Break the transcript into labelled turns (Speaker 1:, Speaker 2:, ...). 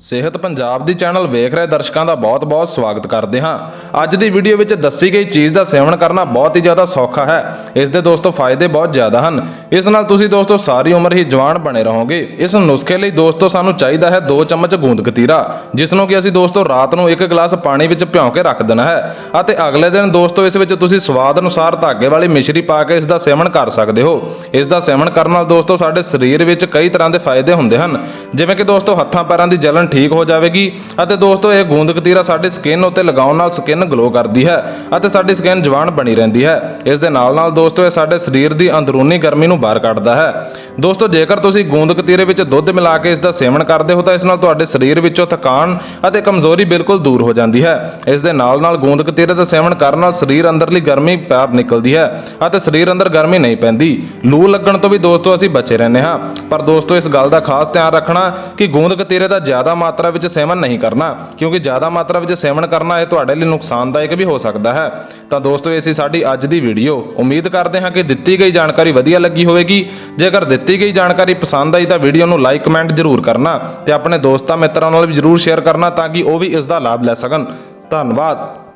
Speaker 1: ਸਿਹਤ ਪੰਜਾਬ ਦੀ ਚੈਨਲ ਵੇਖ ਰਹੇ ਦਰਸ਼ਕਾਂ ਦਾ ਬਹੁਤ-ਬਹੁਤ ਸਵਾਗਤ ਕਰਦੇ ਹਾਂ। ਅੱਜ ਦੀ ਵੀਡੀਓ ਵਿੱਚ ਦੱਸੀ ਗਈ ਚੀਜ਼ ਦਾ ਸੇਵਨ ਕਰਨਾ ਬਹੁਤ ਹੀ ਜ਼ਿਆਦਾ ਸੌਖਾ ਹੈ। ਇਸ ਦੇ ਦੋਸਤੋ ਫਾਇਦੇ ਬਹੁਤ ਜ਼ਿਆਦਾ ਹਨ। ਇਸ ਨਾਲ ਤੁਸੀਂ ਦੋਸਤੋ ਸਾਰੀ ਉਮਰ ਹੀ ਜਵਾਨ ਬਣੇ ਰਹੋਗੇ। ਇਸ ਨੁਸਖੇ ਲਈ ਦੋਸਤੋ ਸਾਨੂੰ ਚਾਹੀਦਾ ਹੈ 2 ਚਮਚ ਗੂੰਦ ਕਤੀਰਾ ਜਿਸ ਨੂੰ ਕਿ ਅਸੀਂ ਦੋਸਤੋ ਰਾਤ ਨੂੰ ਇੱਕ ਗਲਾਸ ਪਾਣੀ ਵਿੱਚ ਭਿਓ ਕੇ ਰੱਖ ਦੇਣਾ ਹੈ ਅਤੇ ਅਗਲੇ ਦਿਨ ਦੋਸਤੋ ਇਸ ਵਿੱਚ ਤੁਸੀਂ ਸਵਾਦ ਅਨੁਸਾਰ ਧਾਗੇ ਵਾਲੀ ਮਿਸ਼ਰੀ ਪਾ ਕੇ ਇਸ ਦਾ ਸੇਵਨ ਕਰ ਸਕਦੇ ਹੋ। ਇਸ ਦਾ ਸੇਵਨ ਕਰਨ ਨਾਲ ਦੋਸਤੋ ਸਾਡੇ ਸਰੀਰ ਵਿੱਚ ਕਈ ਤਰ੍ਹਾਂ ਦੇ ਫਾਇਦੇ ਹੁੰਦੇ ਹਨ। ਜਿਵੇਂ ਕਿ ਦੋਸਤੋ ਹੱਥਾਂ ਪੈਰਾਂ ਦੀ ਜਲਨ ਠੀਕ ਹੋ ਜਾਵੇਗੀ ਅਤੇ ਦੋਸਤੋ, ਇਹ ਗੂੰਦ ਕਤੀਰਾ ਸਾਡੀ ਸਕਿਨ ਉੱਤੇ ਲਗਾਉਣ ਨਾਲ ਸਕਿਨ ਗਲੋ ਕਰਦੀ ਹੈ ਅਤੇ ਸਾਡੀ ਸਕਿਨ ਜਵਾਨ ਬਣੀ ਰਹਿੰਦੀ ਹੈ। ਇਸ ਦੇ ਨਾਲ ਨਾਲ ਦੋਸਤੋ, ਇਹ ਸਾਡੇ ਸਰੀਰ ਦੀ ਅੰਦਰੂਨੀ ਗਰਮੀ ਨੂੰ ਬਾਹਰ ਕੱਢਦਾ ਹੈ। ਦੋਸਤੋ, ਜੇਕਰ ਤੁਸੀਂ ਗੂੰਦ ਕਤੀਰੇ ਵਿੱਚ ਦੁੱਧ ਮਿਲਾ ਕੇ ਇਸ ਦਾ ਸੇਵਨ ਕਰਦੇ ਹੋ ਤਾਂ ਇਸ ਨਾਲ ਤੁਹਾਡੇ ਸਰੀਰ ਵਿੱਚੋਂ ਥਕਾਨ ਅਤੇ ਕਮਜ਼ੋਰੀ ਬਿਲਕੁਲ ਦੂਰ ਹੋ ਜਾਂਦੀ ਹੈ। ਇਸ ਦੇ ਨਾਲ ਨਾਲ ਗੂੰਦ ਕਤੀਰੇ ਦਾ ਸੇਵਨ ਕਰਨ ਨਾਲ ਸਰੀਰ ਅੰਦਰਲੀ ਗਰਮੀ ਬਾਹਰ ਨਿਕਲਦੀ ਹੈ ਅਤੇ ਸਰੀਰ ਅੰਦਰ ਗਰਮੀ ਨਹੀਂ ਪੈਂਦੀ। ਲੂ ਲੱਗਣ ਤੋਂ ਵੀ ਦੋਸਤੋ, ਅਸੀਂ ਬਚੇ ਰਹਿੰਦੇ ਹਾਂ। ਪਰ ਦੋਸਤੋ, ਇਸ ਗੱਲ ਦਾ ਖਾਸ ਧਿਆਨ ਰੱਖਣਾ ਕਿ ਗੂੰਦ ਕਤੀਰੇ ਦਾ ਜ਼ਿਆਦਾ ਮਾਤਰਾ ਵਿੱਚ ਸੇਵਨ ਨਹੀਂ ਕਰਨਾ, ਕਿਉਂਕਿ ਜ਼ਿਆਦਾ ਮਾਤਰਾ ਵਿੱਚ ਸੇਵਨ ਕਰਨਾ ਇਹ ਤੁਹਾਡੇ ਲਈ ਨੁਕਸਾਨਦਾਇਕ ਵੀ ਹੋ ਸਕਦਾ ਹੈ। ਤਾਂ ਦੋਸਤੋ, ਇਹ ਸੀ ਸਾਡੀ ਅੱਜ ਦੀ ਵੀਡੀਓ। ਉਮੀਦ ਕਰਦੇ ਹਾਂ ਕਿ ਦਿੱਤੀ ਗਈ ਜਾਣਕਾਰੀ ਵਧੀਆ ਲੱਗੀ ਹੋਵੇਗੀ। ਜੇਕਰ ਦਿੱਤੀ ਗਈ ਜਾਣਕਾਰੀ ਪਸੰਦ ਆਈ ਤਾਂ ਵੀਡੀਓ ਨੂੰ ਲਾਈਕ, ਕਮੈਂਟ ਜ਼ਰੂਰ ਕਰਨਾ ਤੇ ਆਪਣੇ ਦੋਸਤਾਂ, ਮਿੱਤਰਾਂ ਨਾਲ ਵੀ ਜ਼ਰੂਰ ਸ਼ੇਅਰ ਕਰਨਾ ਤਾਂ ਕਿ ਉਹ ਵੀ ਇਸ ਦਾ ਲਾਭ ਲੈ ਸਕਣ। ਧੰਨਵਾਦ।